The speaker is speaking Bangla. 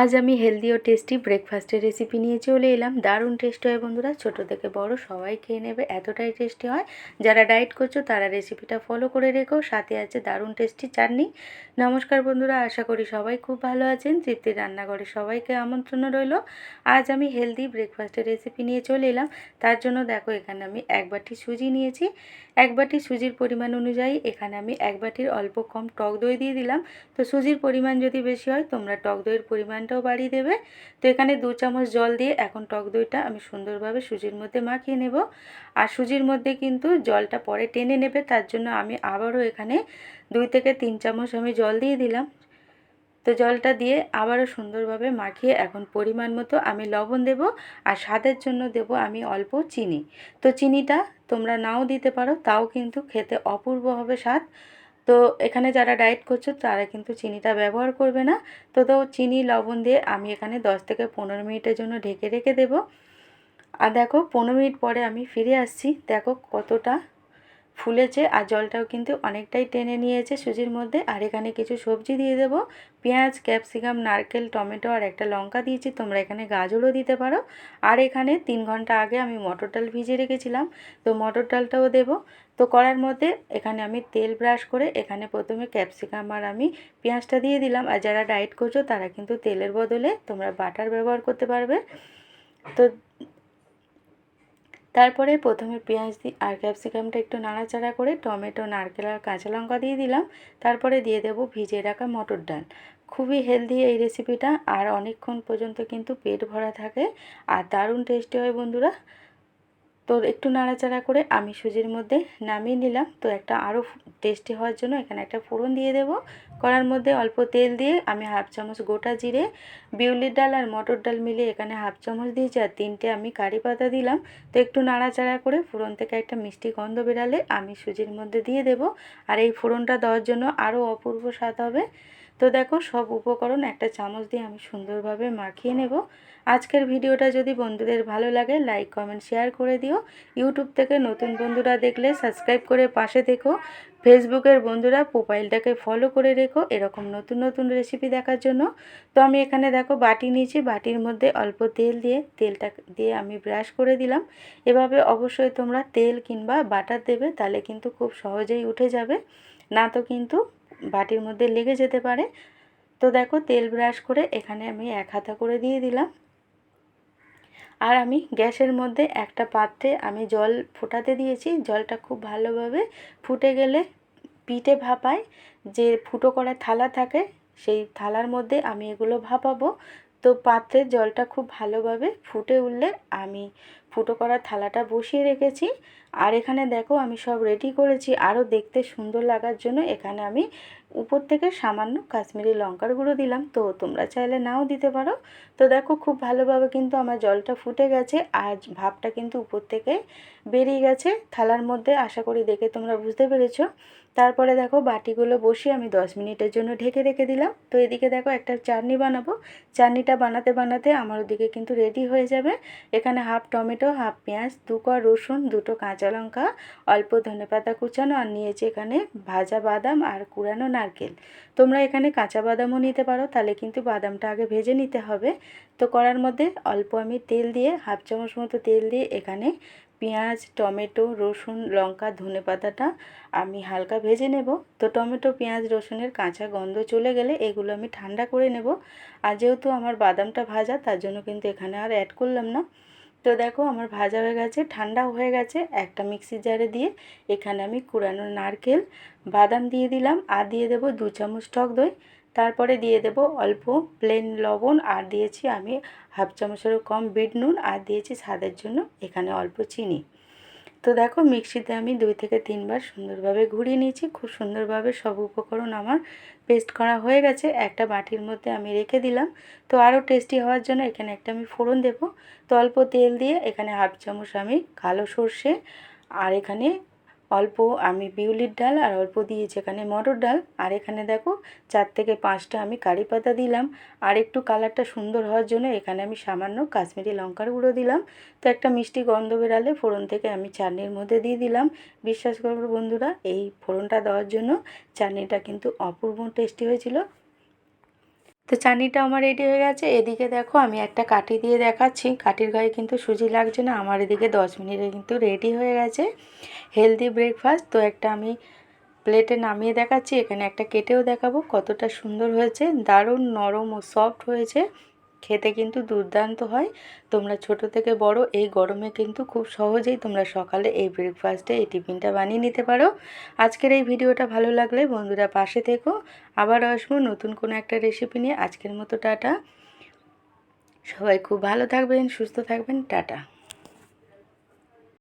আজ আমি হেলদি ও টেস্টি ব্রেকফাস্টের রেসিপি নিয়ে চলে এলাম। দারুণ টেস্টি হয় বন্ধুরা। ছোট থেকে বড় সবাই খেয়ে নেবে। এতটাই টেস্টি হয়। যারা ডায়েট করছ, তারা রেসিপিটা ফলো করে রেখো। সাথে আছে দারুণ টেস্টি চাটনি। নমস্কার বন্ধুরা। আশা করি সবাই খুব ভালো আছেন। তৃপ্তির রান্নাঘরে সবাইকে আমন্ত্রণ রইল। আজ আমি হেলদি ব্রেকফাস্টের রেসিপি নিয়ে চলে এলাম। তার জন্য দেখো, এখানে আমি এক বাটি সুজি নিয়েছি। এক বাটি সুজির পরিমাণ অনুযায়ী এখানে আমি এক বাটির অল্প কম টক দই দিয়ে দিলাম। তো সুজির পরিমাণ যদি বেশি হয়, তোমরা টক দইয়ের পরিমাণটাও বাড়িয়ে দেবে। তো এখানে দু চামচ জল দিয়ে এখন টক দইটা আমি সুন্দরভাবে সুজির মধ্যে মাখিয়ে নেব। আর সুজির মধ্যে কিন্তু জলটা পরে টেনে নেবে, তার জন্য আমি আবারও এখানে দুই থেকে তিন চামচ আমি জল দিয়ে দিলাম। তো জলটা দিয়ে আবারও সুন্দরভাবে মাখিয়ে এখন পরিমাণ মতো আমি লবণ দেব আর স্বাদের জন্য দেব আমি অল্প চিনি। তো চিনিটা তোমরা নাও দিতে পারো, তাও কিন্তু খেতে অপূর্ব হবে স্বাদ। তো এখানে যারা ডায়েট করছে, তারা কিন্তু চিনিটা ব্যবহার করবে না। তো তো চিনি, লবণ দিয়ে আমি এখানে 10 থেকে পনেরো মিনিটের জন্য ঢেকে রেখে দেব। আর দেখো, পনেরো মিনিট পরে আমি ফিরে আসছি। দেখো কতটা ফুলেছে আর জলটাও কিন্তু অনেকটাই টেনে নিয়েছে সুজির মধ্যে। আর এখানে কিছু সবজি দিয়ে দেবো। পেঁয়াজ, ক্যাপসিকাম, নারকেল, টমেটো আর একটা লঙ্কা দিয়েছি। তোমরা এখানে গাজরও দিতে পারো। আর এখানে তিন ঘণ্টা আগে আমি মটর ডাল ভিজিয়ে রেখেছিলাম। তো মটর ডালটাও দেবো। তো করার মধ্যে এখানে আমি তেল ব্রাশ করে এখানে প্রথমে ক্যাপসিকাম আর আমি পেঁয়াজটা দিয়ে দিলাম। আর যারা ডায়েট করছ তারা কিন্তু তেলের বদলে তোমরা বাটার ব্যবহার করতে পারবে। তো তারপরে প্রথমে পেঁয়াজ দিয়ে আর ক্যাপসিকামটা একটু নাড়াচাড়া করে টমেটো, নারকেল আর কাঁচা লঙ্কা দিয়ে দিলাম। তারপরে দিয়ে দেব ভিজিয়ে রাখা মটর ডাল। খুবই হেলদি এই রেসিপিটা আর অনেকক্ষণ পর্যন্ত কিন্তু পেট ভরা থাকে। আর দারুণ টেস্টি হয় বন্ধুরা। তো একটু নাড়াচাড়া করে আমি সুজির মধ্যে নামিয়ে নিলাম। তো একটা আরও টেস্টি হওয়ার জন্য এখানে একটা ফোড়ন দিয়ে দেব। কড়ার মধ্যে অল্প তেল দিয়ে আমি হাফ চামচ গোটা জিরে, বিউলির ডাল আর মটর ডাল মিলিয়ে এখানে হাফ চামচ দিয়েছি আর তিনটে আমি কারি পাতা দিলাম। তো একটু নাড়াচাড়া করে ফোড়ন থেকে একটা মিষ্টি গন্ধ বেরালে আমি সুজির মধ্যে দিয়ে দেব। আর এই ফোড়নটা দেওয়ার জন্য আরও অপূর্ব স্বাদ হবে। তো দেখো সব উপকরণ একটা চামচ দিয়ে আমি সুন্দরভাবে মাখিয়ে নেব। আজকের ভিডিওটা যদি বন্ধুদের ভালো লাগে লাইক কমেন্ট শেয়ার করে দিও। ইউটিউব থেকে নতুন বন্ধুরা দেখলে সাবস্ক্রাইব করে পাশে দেখো ফেসবুকের বন্ধুরা প্রোফাইলটাকে ফলো করে রেখো। এরকম নতুন নতুন রেসিপি দেখার জন্য। তো আমি এখানে দেখো বাটি নিয়েছি। বাটির মধ্যে অল্প তেল দিয়ে, তেলটা দিয়ে আমি ব্রাশ করে দিলাম। এভাবে অবশ্যই তোমরা তেল কিংবা বাটার দেবে, তাহলে কিন্তু খুব সহজেই উঠে যাবে। না তো কিন্তু বাটির মধ্যে লেগে যেতে পারে। তো দেখো তেল ব্রাশ করে এখানে আমি এক হাতা করে দিয়ে দিলাম। আর আমি গ্যাসের মধ্যে একটা পাত্রে আমি জল ফোটাতে দিয়েছি। জলটা খুব ভালোভাবে ফুটে গেলে পিঠে ভাপায় যে ফুটো করা থালা থাকে, সেই থালার মধ্যে আমি এগুলো ভাপাবো। তো পাত্রের জলটা খুব ভালোভাবে ফুটে উঠলে আমি ফুটো করা থালাটা বসিয়ে রেখেছি। আর এখানে দেখো আমি সব রেডি করেছি। আরও দেখতে সুন্দর লাগার জন্য এখানে আমি উপর থেকে সামান্য কাশ্মীরি লঙ্কার গুঁড়ো দিলাম। তো তোমরা চাইলে নাও দিতে পারো। তো দেখো খুব ভালোভাবে কিন্তু আমার জলটা ফুটে গেছে। আর ভাবটা কিন্তু উপর থেকে বেরিয়ে গেছে থালার মধ্যে। আশা করি দেখে তোমরা বুঝতে পেরেছ। তারপরে দেখো বাটিগুলো বসিয়ে আমি দশ মিনিটের জন্য ঢেকে রেখে দিলাম। তো এদিকে দেখো একটা চাটনি বানাবো। চাটনিটা বানাতে বানাতে আমার ওদিকে কিন্তু রেডি হয়ে যাবে। এখানে হাফ টমেটো হাফ পেঁয়াজ দু কোয়া রসুন, দুটো কাঁচা লঙ্কা, অল্প ধনে পাতা কুচানো আর নিয়েছি এখানে ভাজা বাদাম আর কুড়ানো নারকেল। তোমরা এখানে কাঁচা বাদামও নিতে পারো, তাহলে কিন্তু বাদামটা আগে ভেজে নিতে হবে। তো করার মধ্যে অল্প আমি তেল দিয়ে, হাফ চামচ মতো তেল দিয়ে এখানে পেঁয়াজ, টমেটো, রসুন, লঙ্কা, ধনে পাতাটা আমি হালকা ভেজে নেব। তো টমেটো, পেঁয়াজ, রসুনের কাঁচা গন্ধ চলে গেলে এগুলো আমি ঠান্ডা করে নেব। আর যেহেতু আমার বাদামটা ভাজা, তার জন্য কিন্তু এখানে আর অ্যাড করলাম না। তো দেখো আমার ভাজা হয়ে গেছে ঠান্ডা হয়ে গেছে। একটা মিক্সি জারে দিয়ে এখানে আমি কুড়ানো নারকেল, বাদাম দিয়ে দিলাম আর দিয়ে দেবো দু চামচ টক দই। তারপরে দিয়ে দেব অল্প প্লেন লবণ আর দিয়েছি আমি হাফ চামচেরও কম বিট নুন আর দিয়েছি স্বাদের জন্য এখানে অল্প চিনি। তো দেখো, মিক্সিতে আমি দুই থেকে তিনবার সুন্দরভাবে ঘুরিয়ে নিয়েছি। খুব সুন্দরভাবে সব উপকরণ আমার পেস্ট করা হয়ে গেছে। একটা বাটির মধ্যে আমি রেখে দিলাম। তো আরও টেস্টি হওয়ার জন্য এখানে একটা আমি ফোড়ন দেবো। তো অল্প তেল দিয়ে এখানে হাফ চামচ আমি কালো সর্ষে আর এখানে অল্প আমি বিউলির ডাল আর অল্প দিয়েছি এখানে মটর ডাল, আর এখানে দেখো চার থেকে পাঁচটা আমি কারি পাতা দিলাম। আর একটু কালারটা সুন্দর হওয়ার জন্য এখানে আমি সামান্য কাশ্মীরি লঙ্কার গুঁড়ো দিলাম। তো একটা মিষ্টি গন্ধ বেরালে ফোড়ন থেকে আমি চাটনির মধ্যে দিয়ে দিলাম। বিশ্বাস করব বন্ধুরা, এই ফোড়নটা দেওয়ার জন্য চাটনিটা কিন্তু অপূর্ব টেস্টি হয়েছিল। তো চানিটা আমার রেডি হয়ে গেছে। এদিকে দেখো, আমি একটা কাঠি দিয়ে দেখাচ্ছি। কাঠির গায়ে কিন্তু সুজি লাগছে না। আমার এদিকে দশ মিনিটে কিন্তু রেডি হয়ে গেছে। হেলদি ব্রেকফাস্ট তো একটা আমি প্লেটে নামিয়ে দেখাচ্ছি। এখানে একটা কেটেও দেখাবো কতটা সুন্দর হয়েছে। দারুণ নরম ও সফট হয়েছে। খেতে কিন্তু দুর্দান্ত হয়। তোমরা ছোট থেকে বড় এই গরমে কিন্তু খুব সহজেই তোমরা সকালে এই ব্রেকফাস্টে এই টিফিনটা বানিয়ে নিতে পারো। আজকের এই ভিডিওটা ভালো লাগলে বন্ধুরা পাশে থেকো। আবার আসব নতুন কোনো একটা রেসিপি নিয়ে। আজকের মতো টাটা। সবাই খুব ভালো থাকবেন, সুস্থ থাকবেন, টাটা।